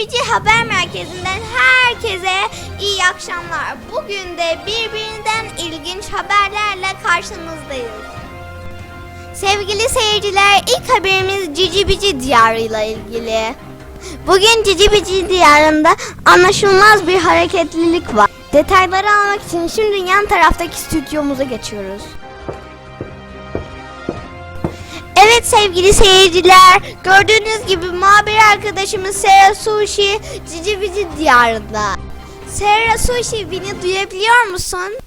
BBC Haber Merkezi'nden herkese iyi akşamlar. Bugün de birbirinden ilginç haberlerle karşınızdayız. Sevgili seyirciler, ilk haberimiz Cici Bici diyarıyla ilgili. Bugün Cici Bici diyarında anlaşılmaz bir hareketlilik var. Detayları almak için şimdi yan taraftaki stüdyomuza geçiyoruz. Evet sevgili seyirciler, gördüğünüz gibi muhabir arkadaşımız Sera Sushi Cici Bici diyarında. Sera Sushi beni duyabiliyor musun?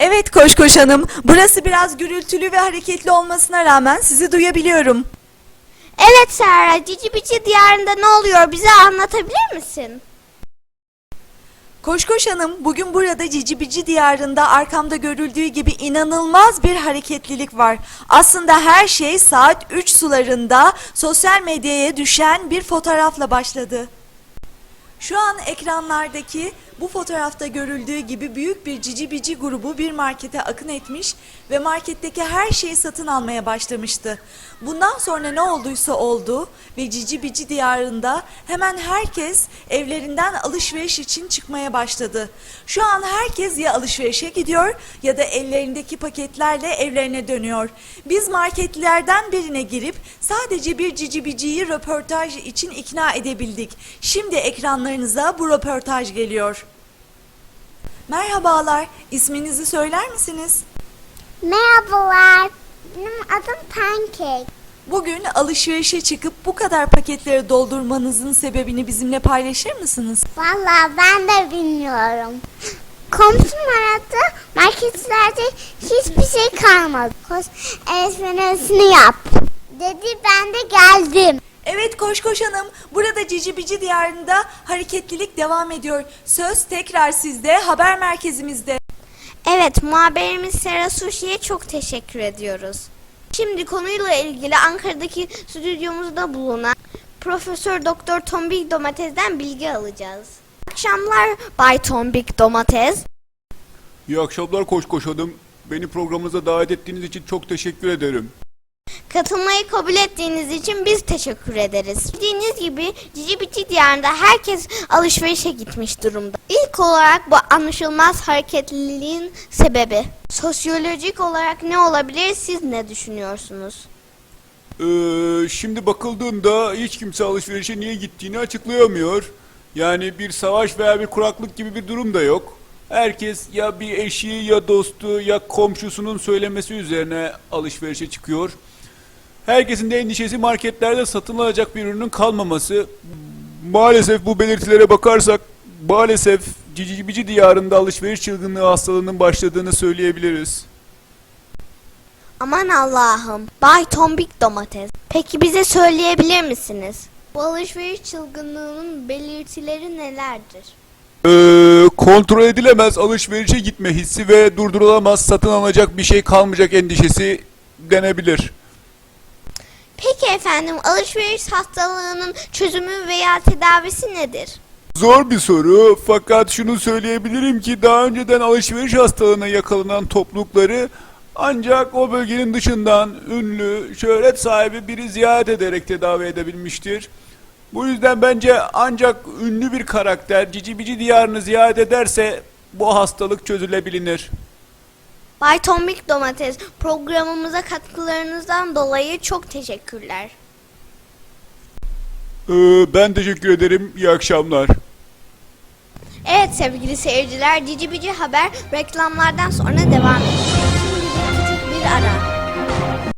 Evet Koş Koş Hanım, burası biraz gürültülü ve hareketli olmasına rağmen sizi duyabiliyorum. Evet Sera, Cici Bici diyarında ne oluyor bize anlatabilir misin? Koş Koş Hanım, bugün burada Cici Bici diyarında arkamda görüldüğü gibi inanılmaz bir hareketlilik var. Aslında her şey saat 3 sularında sosyal medyaya düşen bir fotoğrafla başladı. Şu an ekranlardaki bu fotoğrafta görüldüğü gibi büyük bir cici bici grubu bir markete akın etmiş ve marketteki her şeyi satın almaya başlamıştı. Bundan sonra ne olduysa oldu ve cici bici diyarında hemen herkes evlerinden alışveriş için çıkmaya başladı. Şu an herkes ya alışverişe gidiyor ya da ellerindeki paketlerle evlerine dönüyor. Biz marketlerden birine girip sadece bir cici biciyi röportaj için ikna edebildik. Şimdi ekranlarınıza bu röportaj geliyor. Merhabalar, isminizi söyler misiniz? Merhabalar. Benim adım Pancake. Bugün alışverişe çıkıp bu kadar paketleri doldurmanızın sebebini bizimle paylaşır mısınız? Vallahi ben de bilmiyorum. Komşum aradı. Marketlerde hiçbir şey kalmadı. Koş alışverişini yap. Dedi ben de geldim. Evet Koş Koş Hanım, burada Cici Bici diyarında hareketlilik devam ediyor. Söz tekrar sizde, haber merkezimizde. Evet, muhabirimiz Sera Sushi'ye çok teşekkür ediyoruz. Şimdi konuyla ilgili Ankara'daki stüdyomuzda bulunan Profesör Doktor Tombik Domates'den bilgi alacağız. Akşamlar Bay Tombik Domates. İyi akşamlar Koş Koş Hanım. Beni programınıza davet ettiğiniz için çok teşekkür ederim. Katılmayı kabul ettiğiniz için biz teşekkür ederiz. Bildiğiniz gibi Cici Bici diyarında herkes alışverişe gitmiş durumda. İlk olarak bu anlaşılmaz hareketliliğin sebebi. Sosyolojik olarak ne olabilir siz ne düşünüyorsunuz? Ee, şimdi bakıldığında hiç kimse alışverişe niye gittiğini açıklayamıyor. Yani bir savaş veya bir kuraklık gibi bir durum da yok. Herkes ya bir eşi ya dostu ya komşusunun söylemesi üzerine alışverişe çıkıyor. Herkesin de endişesi marketlerde satın alacak bir ürünün kalmaması. Maalesef bu belirtilere bakarsak maalesef Cici Bici diyarında alışveriş çılgınlığı hastalığının başladığını söyleyebiliriz. Aman Allah'ım. Bay Tombik Domates. Peki bize söyleyebilir misiniz? Bu alışveriş çılgınlığının belirtileri nelerdir? Ee, kontrol edilemez alışverişe gitme hissi ve durdurulamaz satın alınacak bir şey kalmayacak endişesi denebilir. Peki efendim alışveriş hastalığının çözümü veya tedavisi nedir? Zor bir soru fakat şunu söyleyebilirim ki daha önceden alışveriş hastalığına yakalanan toplulukları ancak o bölgenin dışından ünlü, şöhret sahibi biri ziyaret ederek tedavi edebilmiştir. Bu yüzden bence ancak ünlü bir karakter Cici Bici diyarını ziyaret ederse bu hastalık çözülebilir. Bay Tombik Domates programımıza katkılarınızdan dolayı çok teşekkürler. Ee, ben teşekkür ederim. İyi akşamlar. Evet sevgili seyirciler Cici Bici Haber reklamlardan sonra devam ediyor. Şimdi bir ara.